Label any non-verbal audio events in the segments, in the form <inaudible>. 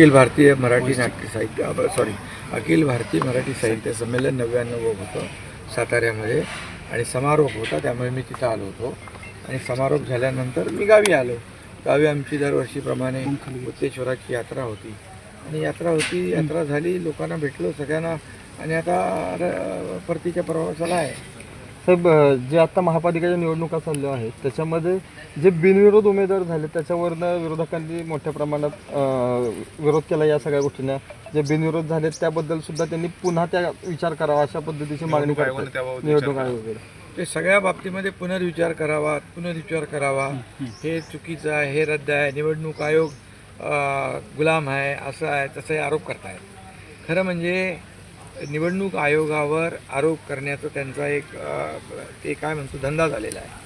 अखिल भारतीय मराठी नाट्य साहित्य सॉरी अखिल भारतीय मराठी साहित्य संमेलन नव्याण्णव होतं साताऱ्यामध्ये आणि समारोप होता त्यामुळे मी तिथं आलो होतो. आणि समारोप झाल्यानंतर मी गावी आलो. गावी आमची दरवर्षीप्रमाणे मुक्तेश्वराची यात्रा होती. आणि यात्रा होती यात्रा झाली लोकांना भेटलो सगळ्यांना. आणि आता परतीच्या प्रवासाला आहे. साहेब जे आता महापालिकेच्या निवडणुका चालल्या आहेत त्याच्यामध्ये जे बिनविरोध उमेदवार झाले त्याच्यावरनं विरोधकांनी मोठ्या प्रमाणात अ, विरोध केला या सगळ्या गोष्टींना. जे बिनविरोध झाले त्याबद्दल सुद्धा त्यांनी पुन्हा त्या विचार करावा अशा पद्धतीची मागणी करतात. निवडणूक आयोग वगैरे ते सगळ्या बाबतीमध्ये पुनर्विचार करावा पुनर्विचार करावा. हे चुकीचं आहे हे रद्द आहे निवडणूक आयोग अं, गुलाम आहे असं आहे तसं हे आरोप करतायत. खरं म्हणजे निवडणूक आयोगावर आरोप करण्याचा त्यांचा एक ते काय म्हणतो धंदा झालेला आहे.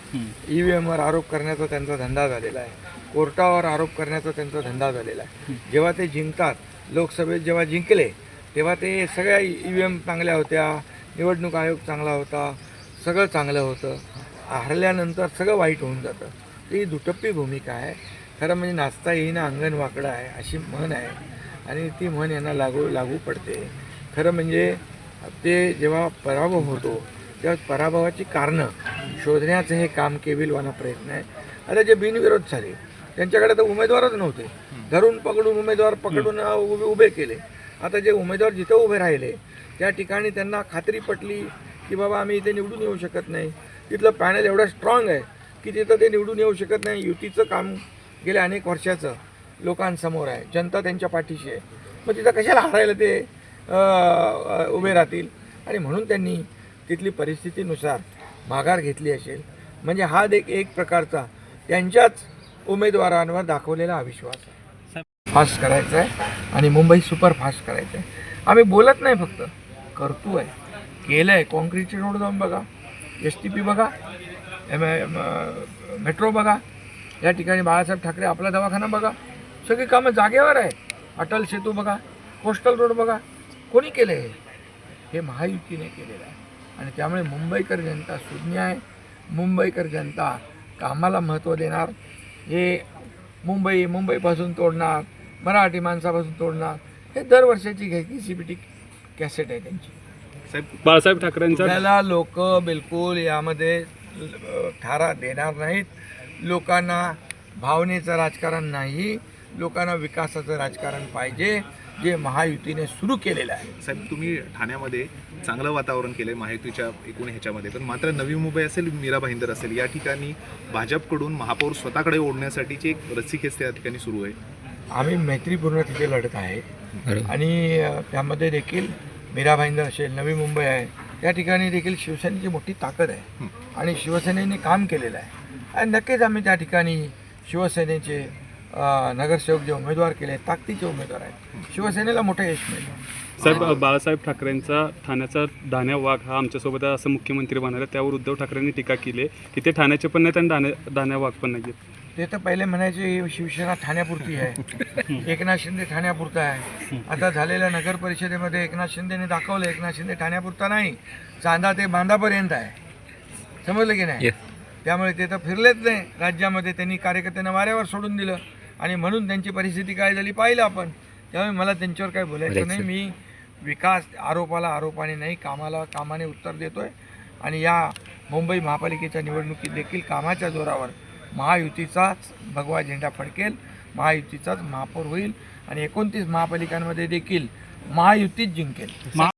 ई व्ही एमवर आरोप करण्याचा त्यांचा धंदा झालेला आहे. कोर्टावर आरोप करण्याचा त्यांचा धंदा झालेला आहे. जेव्हा ते जिंकतात लोकसभेत जेव्हा जिंकले तेव्हा ते सगळ्या ई व्ही एम चांगल्या होत्या निवडणूक आयोग चांगला होता सगळं चांगलं होतं. हरल्यानंतर सगळं वाईट होऊन जातं. ही दुटप्पी भूमिका आहे. खरं म्हणजे नाचता येईना अंगण वाकडं आहे अशी म्हण आहे. आणि ती म्हण यांना लागू लागू पडते. खरं म्हणजे ते जेव्हा पराभव होतो तेव्हा पराभवाची कारणं शोधण्याचं हे काम केविलवाना प्रयत्न आहे. आता जे बिनविरोध झाले त्यांच्याकडे तर उमेदवारच नव्हते. धरून पकडून उमेदवार पकडून उभे उभे केले. आता जे उमेदवार जिथं उभे राहिले त्या ठिकाणी त्यांना खात्री पटली की बाबा आम्ही इथे निवडून येऊ शकत नाही. तिथलं पॅनल एवढं स्ट्रॉंग आहे की तिथं ते निवडून येऊ शकत नाही. युतीचं काम गेल्या अनेक वर्षाचं लोकांसमोर आहे. जनता त्यांच्या पाठीशी आहे. मग तिथं कशाला हरायला ते? उभे राहतील. आणि म्हणून त्यांनी तिथली परिस्थितीनुसार माघार घेतली असेल. म्हणजे हा एक एक प्रकारचा त्यांच्याच उमेदवारांवर दाखवलेला अविश्वास आहे. फास्ट करायचं आहे आणि मुंबई सुपर फास्ट करायचं आहे. आम्ही बोलत नाही फक्त करतो आहे. केलं आहे कॉन्क्रीटचे रोड जाऊन बघा एस टी पी बघा एम मेट्रो बघा या ठिकाणी बाळासाहेब ठाकरे आपला दवाखाना बघा. सगळी कामं जागेवर आहे अटल सेतू बघा कोस्टल रोड बघा कोणी केलं? हे हे महायुतीने केलेलं आहे. आणि त्यामुळे मुंबईकर जनता शून्य आहे. मुंबईकर जनता कामाला महत्त्व देणार. हे मुंबई मुंबईपासून तोडणार मराठी माणसापासून तोडणार हे दरवर्षाची घ्यायची सी बी टी कॅसेट आहे त्यांची. साहेब बाळासाहेब ठाकरेंचा आपल्याला लोक बिलकुल यामध्ये थारा देणार नाहीत. लोकांना भावनेचं राजकारण नाही. लोकांना विकासाचं राजकारण पाहिजे. जे महायुतीने सुरू केलेलं आहे. साहेब तुम्ही ठाण्यामध्ये चांगलं वातावरण केलंय माहितीच्या एकूण ह्याच्यामध्ये. पण मात्र नवी मुंबई असेल मीरा भाईंदर असेल या ठिकाणी भाजपकडून महापौर स्वतःकडे ओढण्यासाठीची एक रस्सीखेच त्या ठिकाणी सुरू आहे. आम्ही मैत्रीपूर्ण तिथे लढत आहे. आणि त्यामध्ये देखील मीरा भाईंदर असेल नवी मुंबई आहे त्या ठिकाणी देखील शिवसेनेची मोठी ताकद आहे. आणि शिवसेनेने काम केलेलं आहे. आणि नक्कीच आम्ही त्या ठिकाणी शिवसेनेचे नगरसेवक जे उमेदवार केले ताकदीचे उमेदवार आहेत. शिवसेनेला मोठं यश मिळेल. साहेब बाळासाहेब ठाकरेंचा ठाण्याचा धान्या वाघ हा आमच्यासोबत आहे असं मुख्यमंत्री म्हणाले त्यावर उद्धव ठाकरेंनी टीका केली आहे की ते ठाण्याचे पण नाहीत आणि धान्या धान्या वाघ पण नाही ते तर पहिले म्हणायचे ही शिवसेना ठाण्यापुरती आहे. <laughs> एकनाथ शिंदे ठाण्यापुरता आहे. आता झालेल्या नगर परिषदेमध्ये एकनाथ शिंदेने दाखवलं एकनाथ शिंदे ठाण्यापुरता नाही. चांदा ते बांधापर्यंत आहे. समजलं की नाही? त्यामुळे ते तर फिरलेच नाही. राज्यामध्ये त्यांनी कार्यकर्त्यांना वाऱ्यावर सोडून दिलं. आणि म्हणून त्यांची परिस्थिती काय झाली पाहिलं आपण. त्यामुळे मला त्यांच्यावर काय बोलायचं नाही. मी विकास आरोपाला आरोपाने नाही कामाला कामाने उत्तर देतोय. आणि या मुंबई महापालिकेच्या निवडणुकीत देखील कामाच्या जोरावर महायुतीचाच भगवा झेंडा फडकेल महायुतीचाच महापौर होईल आणि एकोणतीस महापालिकांमध्ये देखील महायुतीच जिंकेल.